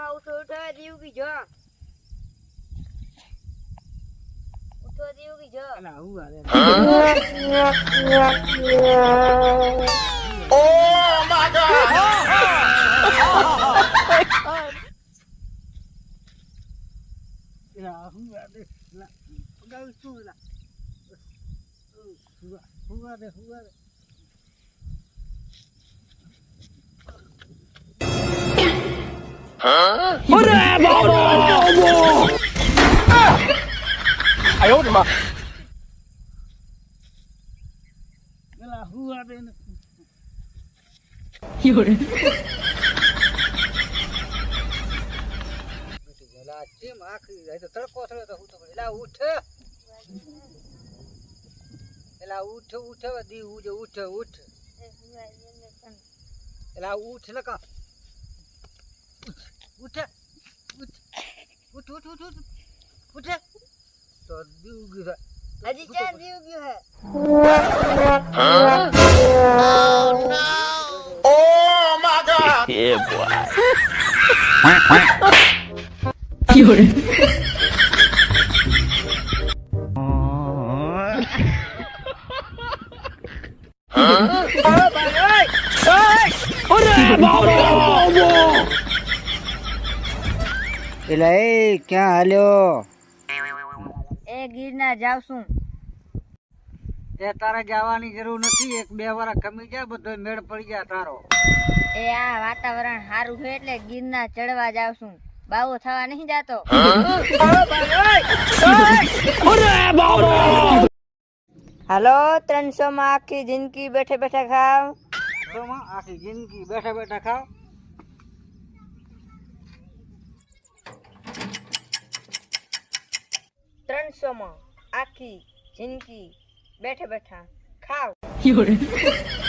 કાકા ઉઠો ઉઠા દીવ કી જો ઉઠો દીવ કી જો અલા હું આલે ઓ માય ગોડ લા હું આલે લા ગાઉ છું લા હું આલે હું આલે અરે બાબો આયો રે માં પેલા હું આવે ને યોરે પેલા ચીમ આખી જાય તો તડકો થયો તો હું તો પેલા ઉઠ પેલા ઉઠ ઉઠ દી ઉઠ ઉઠ ઉઠ પેલા ઉઠ લકા উঠে উঠে উঠে উঠে উঠে তোর দিউগি হয় আজি চার দিউগি হয় ও মা গড এ বয় কি হরে Hả? Ôi bà ơi! Ôi! Ôi! Ôi! એલે એ કે હાલ્યો એ ગિરના જાવ છું એ તારે જવાની જરૂર નથી એક બે વારા કમી ગયા બધો મેળ પડી ગયા તારો એ આ વાતાવરણ સારું છે એટલે ગિરના ચડવા જાવ છું બાવ થાવા નહીં જાતો બાવ બાવ ઓય ઓરે બાવ હાલો 300 માં આખી જિંદગી બેઠા બેઠા ખાવ તું માં આખી જિંદગી બેઠા બેઠા ખાવ त्रन सोमा आखी जिनकी बैठे बैठा खाओ